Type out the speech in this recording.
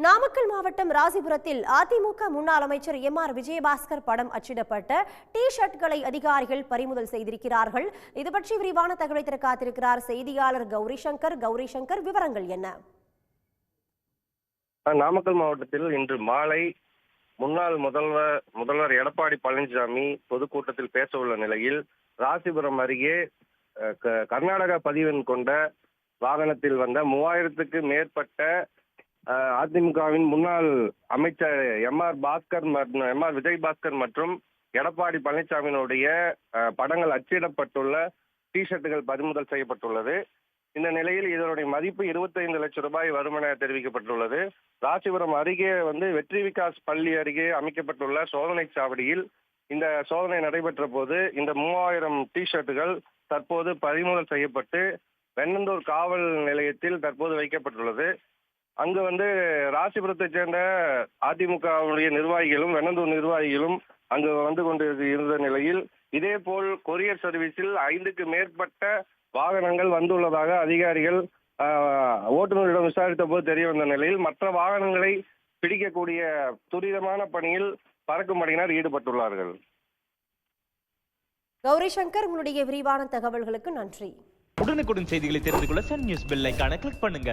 நாமக்கல் மாவட்டம் ராசிபுரத்தில் அதிமுக முன்னாள் அமைச்சர் எம் ஆர் விஜயபாஸ்கர் படம் அச்சிடப்பட்ட டி ஷர்ட்களை அதிகாரிகள் பறிமுதல் செய்திருக்கிறார்கள். இது பற்றி விரிவான தகவலை தர காத்திருக்கிறார் செய்தியாளர் கௌரி சங்கர் கௌரி சங்கர் விவரங்கள் என்ன? நாமக்கல் மாவட்டத்தில் இன்று மாலை முன்னாள் முதல்வர் முதல்வர் எடப்பாடி பழனிசாமி பொதுக்கூட்டத்தில் பேச உள்ள நிலையில் ராசிபுரம் அருகே அஹ், க- கர்நாடக பதிவெண் கொண்ட வாகனத்தில் வந்த மூவாயிரத்துக்கு மேற்பட்ட அதிமுகவின் முன்னாள் அமைச்சர் M R Bhaskar M R Vijay Bhaskar மற்றும் எடப்பாடி பழனிசாமியினுடைய படங்கள் அச்சிடப்பட்டுள்ள டிஷர்ட்டுகள் பறிமுதல் செய்யப்பட்டுள்ளது. இந்த நிலையில் இதனுடைய மதிப்பு 25 லட்சம் ரூபாய் வரும் என தெரிவிக்கப்பட்டுள்ளது. ராசிபுரம் அருகே வந்து வெற்றி விகாஸ் பள்ளி அருகே அமைக்கப்பட்டுள்ள சோதனை சாவடியில் இந்த சோதனை நடைபெற்ற போது இந்த மூவாயிரம் டி ஷர்ட்டுகள் தற்போது பறிமுதல் செய்யப்பட்டு வெண்ணந்தூர் காவல் நிலையத்தில் தற்போது வைக்கப்பட்டுள்ளது. அங்கு வந்து ராசிபுரத்தைச் சேர்ந்த அதிமுகவுடைய நிர்வாகிகளும் வெண்ணந்தூர் நிர்வாகிகளும் அங்கு வந்து கொண்டு இருந்த நிலையில் இதேபோல் கொரியர் சர்வீஸில் ஐந்துக்கு மேற்பட்ட வாகனங்கள் வந்துள்ளதாக அதிகாரிகள் ஆஹ், ஓட்டுநரிடம் விசாரித்த போது தெரிய வந்த நிலையில் மற்ற வாகனங்களை பிடிக்கக்கூடிய துரிதமான பணியில் பறக்கும் படையினர் ஈடுபட்டுள்ளார்கள். கௌரி சங்கர் உங்களுடைய விரிவான தகவல்களுக்கு நன்றி. உடனுக்குடன் செய்திகளை தெரிந்து கொள்ள சன் நியூஸ் பெல் ஐகானை கிளிக் பண்ணுங்க.